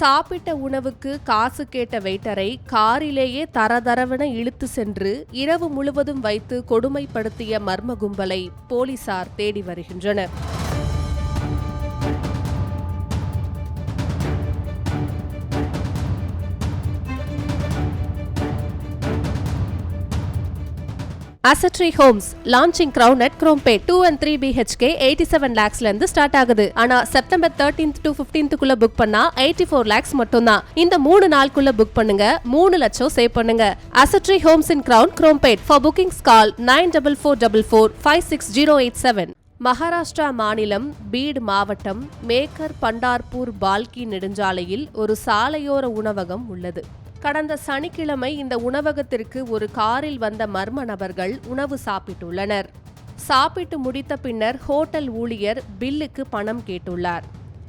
சாப்பிட்ட உணவுக்கு காசு கேட்ட வெயிட்டரை காரிலேயே தரதரவென இழுத்து சென்று இரவு முழுவதும் வைத்து கொடுமைப்படுத்திய மர்ம கும்பலை போலீசார் தேடி வருகின்றனர். அசட்ரி homes launching Crown at Chromepet two and three BHK eighty seven லேக்ஸ்ல இருந்து ஸ்டார்ட் ஆகுது. ஆனா செப்டம்பர் தேர்ட்டீன்த் டு பிப்டீன்த்துக்குள்ள புக் பண்ணா எயிட்டி ஃபோர் லேக்ஸ் மட்டும்தான் இந்த மூணு நாளுக்குள்ள புக் பண்ணுங்க. மூணு லட்சம் சேவ் பண்ணுங்க. அசட்ரி homes in Crown Chromepet for bookings call nine double four double four five six zero eight seven Maharashtra மாநிலம் பீட் மாவட்டம் மேக்கர் பண்டார்பூர் பால்கி நெடுஞ்சாலையில் ஒரு சாலையோர உணவகம் உள்ளது. கடந்த சனிக்கிழமை இந்த உணவகத்திற்கு ஒரு காரில் வந்த மர்ம நபர்கள் உணவு சாப்பிட்டுள்ளனர். சாப்பிட்டு முடித்த பின்னர் ஹோட்டல் ஊழியர் பில்லுக்கு பணம் கேட்டுள்ளார்.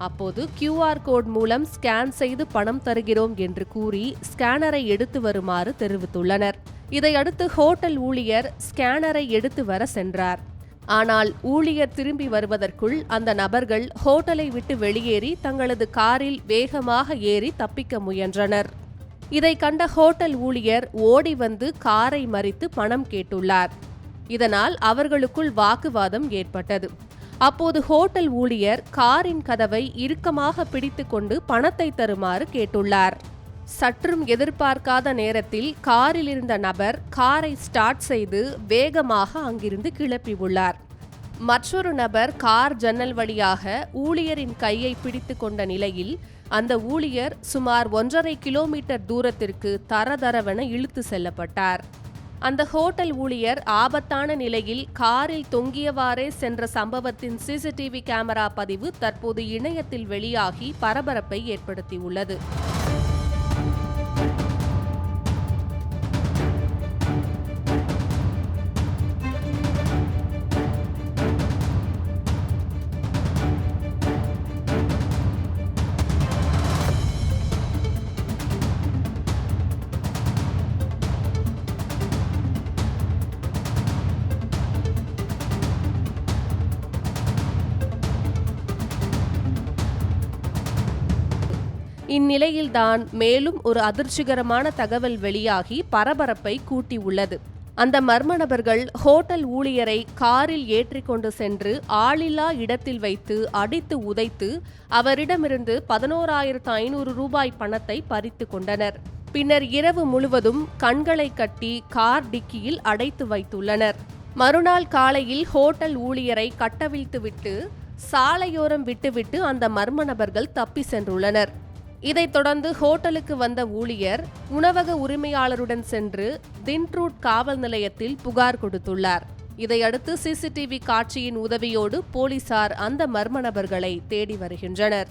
அப்போது கியூஆர் கோட் மூலம் ஸ்கேன் செய்து பணம் தருகிறோம் என்று கூறி ஸ்கேனரை எடுத்து வருமாறு தெரிவித்துள்ளனர். இதையடுத்து ஹோட்டல் ஊழியர் ஸ்கேனரை எடுத்து வர சென்றார். ஆனால் ஊழியர் திரும்பி வருவதற்குள் அந்த நபர்கள் ஹோட்டலை விட்டு வெளியேறி தங்களது காரில் வேகமாக ஏறி தப்பிக்க முயன்றனர். இதை கண்ட ஹோட்டல் ஊழியர் ஓடி வந்து காரை மறித்து பணம் கேட்டுள்ளார். இதனால் அவர்களுக்குள் வாக்குவாதம் ஏற்பட்டது. அப்போது ஹோட்டல் ஊழியர் காரின் கதவை இறுக்கமாக பிடித்துக்கொண்டு பணத்தை தருமாறு கேட்டுள்ளார். சற்றும் எதிர்பார்க்காத நேரத்தில் காரில் இருந்த நபர் காரை ஸ்டார்ட் செய்து வேகமாக அங்கிருந்து கிளப்பியுள்ளார் மற்றொரு நபர் கார் ஜன்னல் வழியாக ஊழியரின் கையை பிடித்து கொண்ட நிலையில் அந்த ஊழியர் சுமார் ஒன்றரை கிலோமீட்டர் தூரத்திற்கு தரதரவென இழுத்து செல்லப்பட்டார். அந்த ஹோட்டல் ஊழியர் ஆபத்தான நிலையில் காரில் தொங்கியவாறே சென்ற சம்பவத்தின் சிசிடிவி கேமரா பதிவு தற்போது இணையத்தில் வெளியாகி பரபரப்பை ஏற்படுத்தியுள்ளது. இந்நிலையில்தான் மேலும் ஒரு அதிர்ச்சிகரமான தகவல் வெளியாகி பரபரப்பை கூட்டியுள்ளது. அந்த மர்ம நபர்கள் ஹோட்டல் ஊழியரை காரில் ஏற்றிக்கொண்டு சென்று ஆளில்லா இடத்தில் வைத்து அடித்து உதைத்து அவரிடமிருந்து பதினோராயிரத்து ஐநூறு ரூபாய் பணத்தை பறித்து கொண்டனர். பின்னர் இரவு முழுவதும் கண்களை கட்டி கார் டிக்கியில் அடைத்து வைத்துள்ளனர். மறுநாள் காலையில் ஹோட்டல் ஊழியரை கட்டவிழ்த்துவிட்டு சாலையோரம் விட்டுவிட்டு அந்த மர்ம நபர்கள் தப்பி சென்றுள்ளனர். இதைத் தொடர்ந்து ஹோட்டலுக்கு வந்த ஊழியர் உணவக உரிமையாளருடன் சென்று தின்ட்ரூட் காவல் நிலையத்தில் புகார் கொடுத்துள்ளார். இதையடுத்து சிசிடிவி காட்சியின் உதவியோடு போலீசார் அந்த மர்ம நபர்களை தேடி வருகின்றனர்.